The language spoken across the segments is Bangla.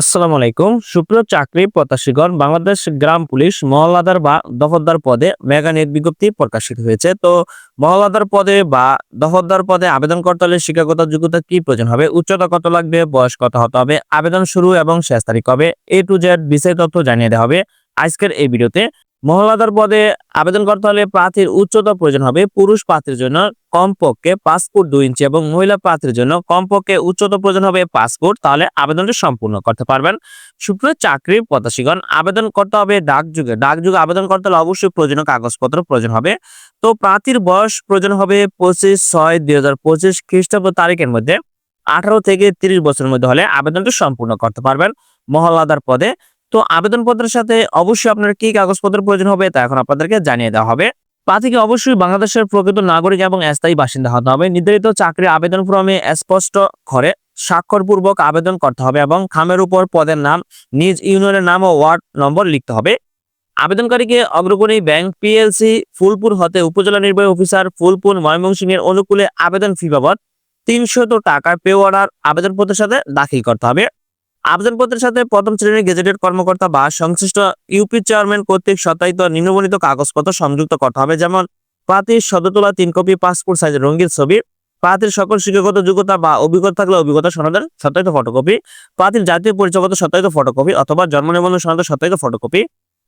আসসালামু আলাইকুম। সুপ্রিয় চাকরি প্রত্যাশীগণ, বাংলাদেশ গ্রাম পুলিশ মহল্লাদার বা দফতদার পদে মেগা বিজ্ঞপ্তি প্রকাশিত হয়েছে। তো মহল্লাদার পদে বা দফতদার পদে আবেদন করতে হলে শিক্ষাগত যোগ্যতা কি প্রয়োজন হবে? উচ্চতা কত লাগবে? বয়স কত হতে হবে? আবেদন শুরু এবং শেষ তারিখ হবে এ টু জেড বিস্তারিত তথ্য জানিয়ে দেওয়া হবে আজকের এই ভিডিওতে। মহল্লাদার পদে আবেদন করতে হলে প্রার্থীর উচ্চতা প্রয়োজন হবে। পুরুষ প্রার্থীর জন্য কমপক্ষে পাঁচ ফুট দুই ইঞ্চি এবং মহিলা প্রার্থীর জন্য কমপক্ষে উচ্চতা প্রয়োজন হবে পাঁচ ফুট। তাহলে আবেদনটি সম্পূর্ণ করতে পারবেন। সুপ্রিয় চাকরির প্রত্যাশীগণ, আবেদন করতে হবে ডাক যুগে। ডাক যুগে আবেদন করতে হলে অবশ্যই প্রয়োজনীয় কাগজপত্র প্রয়োজন হবে। তো প্রার্থীর বয়স প্রয়োজন হবে পঁচিশ ছয় দুই হাজার পঁচিশ খ্রিস্টাব্দ তারিখের মধ্যে। আঠারো থেকে তিরিশ বছরের মধ্যে হলে আবেদনটি সম্পূর্ণ করতে পারবেন। মহল্লাদার পদে তো আবেদনপত্রের সাথে অবশ্যই আপনার কি কাগজপত্রের প্রয়োজন হবে তা এখন আপনাদেরকে জানিয়ে দেওয়া হবে। প্রার্থীকে অবশ্যই বাংলাদেশের প্রকৃত নাগরিক এবং স্থায়ী বাসিন্দা হতে হবে। নির্ধারিত চাকরি আবেদন ফর্মে স্পষ্ট করে স্বাক্ষরপূর্বক আবেদন করতে হবে এবং খামের উপর পদের নাম, নিজ ইউনিয়নের নাম ও ওয়ার্ড নম্বর লিখতে হবে। আবেদনকারীকে অগ্রগণী ব্যাংক পিএলসি, ফুলপুর হতে উপজেলা নির্বাহী অফিসার, ফুলপুর, ময়মনসিংহের অনুকূলে আবেদন ফি বাবদ তিনশত টাকার পে অর্ডার আবেদনপত্রের সাথে দাখিল করতে হবে। আবেদনপত্রের সাথে প্রথম শ্রেণির গেজেটেড কর্মকর্তা বা সংশ্লিষ্ট ইউপি চেয়ারম্যান কর্তৃক সত্যায়িত নিম্নবর্ণিত কাগজপত্র সংযুক্ত করতে হবে, যেমন প্রার্থীর সদতলা তিন কপি পাসপোর্ট সাইজের রঙিন ছবি প্রার্থীর সকল শিক্ষাগত যোগ্যতা বা অভিজ্ঞতা থাকলে অভিজ্ঞতা সনদের সত্যায়িত ফটোকপি প্রার্থীর জাতীয় পরিচয়গত সত্যায়িত ফটোকপি অথবা জন্ম নিবন্ধন সনদের সত্যায়িত ফটোকপি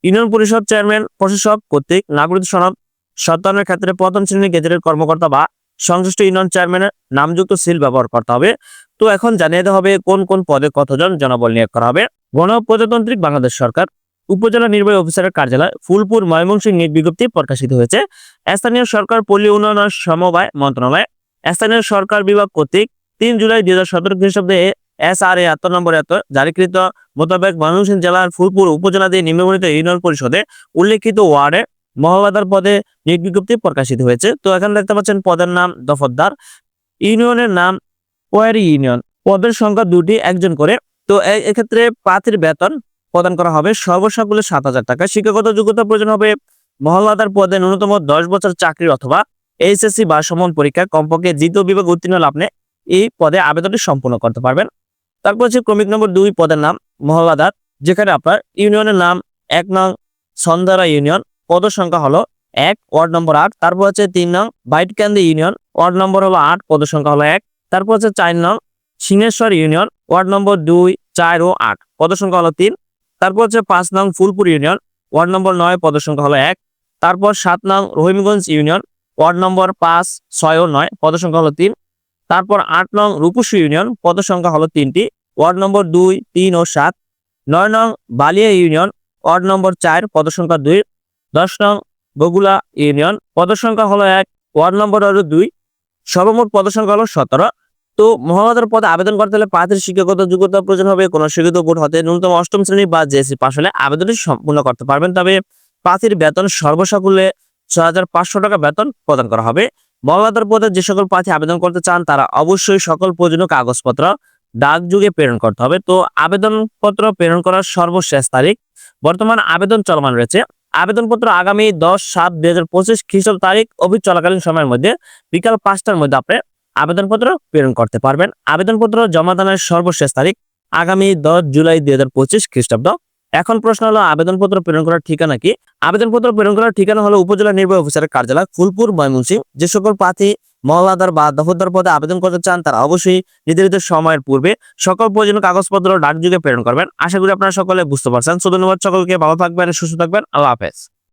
ইউনিয়ন পরিষদ চেয়ারম্যান প্রশাসক কর্তৃক নাগরিক সনদ সত্যায়নের ক্ষেত্রে প্রথম শ্রেণির গেজেটেড কর্মকর্তা বা সংশ্লিষ্ট ইউনিয়ন চেয়ারম্যানের নামযুক্ত সিল ব্যবহার করতে হবে। তো এখন জানিয়ে দেওয়া হবে কোন কোন পদে কতজন জনবল নিয়োগ করা হবে। গণপ্রজাতান্ত্রিক বাংলাদেশ সরকার, উপজেলা নির্বাহী অফিসারের কার্যালয়, ফুলপুর ময়মনসিংহ নিয়োগ বিজ্ঞপ্তি প্রকাশিত হয়েছে। স্থানীয় সরকার পল্লী উন্নয়ন সমবায় মন্ত্রণালয়, স্থানীয় সরকার বিভাগ কর্তৃক তিন জুলাই দুই হাজার সতেরো খ্রিস্টাব্দে এস আর এ এত নম্বর এত জারিকৃত মোতাবেক ময়মনসিংহ জেলার ফুলপুর উপজেলা দিয়ে নিম্নবর্ণিত ইউনিয়ন পরিষদে উল্লেখিত ওয়ার্ডে মহলাদার পদে নিয়োগ বিজ্ঞপ্তি প্রকাশিত হয়েছে। তো এখানে দেখতে পাচ্ছেন পদের নাম দফতদার। ইউনিয়নের নাম কোয়ারি ইউনিয়ন পদের সংখ্যা দুটি একজন করে। তো এক্ষেত্রে প্রার্থীর বেতন প্রদান করা হবে সর্বসাকুল্যে সাত হাজার টাকা। শিক্ষাগত যোগ্যতা প্রয়োজন হবে মহল্লাদার পদে ন্যূনতম দশ বছর চাকরি অথবা এইচএসসি বা সমান পরীক্ষা, কমপক্ষে দ্বিতীয় বিভাগ উত্তীর্ণ আপনি এই পদে আবেদনটি সম্পূর্ণ করতে পারবেন। তারপর হচ্ছে ক্রমিক নম্বর দুই পদের নাম মহল্লাদার, যেখানে আপনার ইউনিয়নের নাম এক নং সন্ধারা ইউনিয়ন, পদ সংখ্যা হলো এক, ওয়ার্ড নম্বর আট। তারপর হচ্ছে তিন নং বাইটকান্দি ইউনিয়ন, ওয়ার্ড নম্বর হলো আট, পদ সংখ্যা হলো এক। তারপর হচ্ছে চার নং সিংহেশ্বর ইউনিয়ন, ওয়ার্ড নম্বর দুই, চার ও আট, পদ সংখ্যা হলো তিন। তারপর হচ্ছে পাঁচ নং ফুলপুর ইউনিয়ন, ওয়ার্ড নম্বর নয়, পদ সংখ্যা হলো এক। তারপর সাত নং রহিমগঞ্জ ইউনিয়ন, ওয়ার্ড নম্বর পাঁচ, ছয় ও নয়, পদ সংখ্যা হলো তিন। তারপর আট নং রূপসী ইউনিয়ন, পদ সংখ্যা হলো তিনটি, ওয়ার্ড নম্বর দুই, তিন ও সাত। নয় নং বালিয়া ইউনিয়ন, ওয়ার্ড নম্বর চার, পদ সংখ্যা দুই। দশ নং বগুলা ইউনিয়ন, পদ সংখ্যা হলো এক, ওয়ার্ড নম্বর হলো দুই। সর্বমোট পদ সংখ্যা হলো সতেরো। তো মহামাদার পদে আবেদন করতে হলে প্রার্থীর শিক্ষাগত যোগ্যতা প্রয়োজন হবে, কোনো শিক্ষিত বোর্ড হতে ন্যূনতম অষ্টম শ্রেণি বা জেএসসি পাশ হলে আবেদনটি সম্পূর্ণ করতে পারবেন। তবে প্রার্থীর বেতন সর্বসাকুল্যে ছয় হাজার পাঁচশো টাকা বেতন প্রদান করা হবে। মহামাদার পদে যে সকল প্রার্থী আবেদন করতে চান, তারা অবশ্যই সকল প্রয়োজনীয় কাগজপত্র ডাক যুগে প্রেরণ করতে হবে। তো আবেদনপত্র প্রেরণ করার সর্বশেষ তারিখ, বর্তমান আবেদন চলমান রয়েছে। আবেদনপত্র আগামী দশ সাত দুই হাজার পঁচিশ খ্রিস্ট তারিখ অভিযোগ চলাকালীন সময়ের মধ্যে বিকাল পাঁচটার মধ্যে আপনি আবেদনপত্র প্রেরণ করতে পারবেন। আবেদনপত্র জমা দানের সর্বশেষ তারিখ আগামী দশ জুলাই দুই হাজার পঁচিশ খ্রিস্টাব্দ। এখন প্রশ্ন হলো, আবেদনপত্র প্রেরণ করার ঠিকানা কি? আবেদনপত্র প্রেরণ করার ঠিকানা হলো উপজেলা নির্বাহী অফিসারের কার্যালয়, ফুলপুর, ময়মনসিংহ। যে সকল প্রার্থী মহলাদার বা দফতদার পদে আবেদন করতে চান, তারা অবশ্যই নির্ধারিত সময়ের পূর্বে সকল প্রয়োজনীয় কাগজপত্র ডাক যুগে প্রেরণ করবেন। আশা করি আপনারা সকলে বুঝতে পারছেন। সো, ধন্যবাদ সকলকে। ভালো থাকবেন, সুস্থ থাকবেন। আল্লাহ হাফেজ।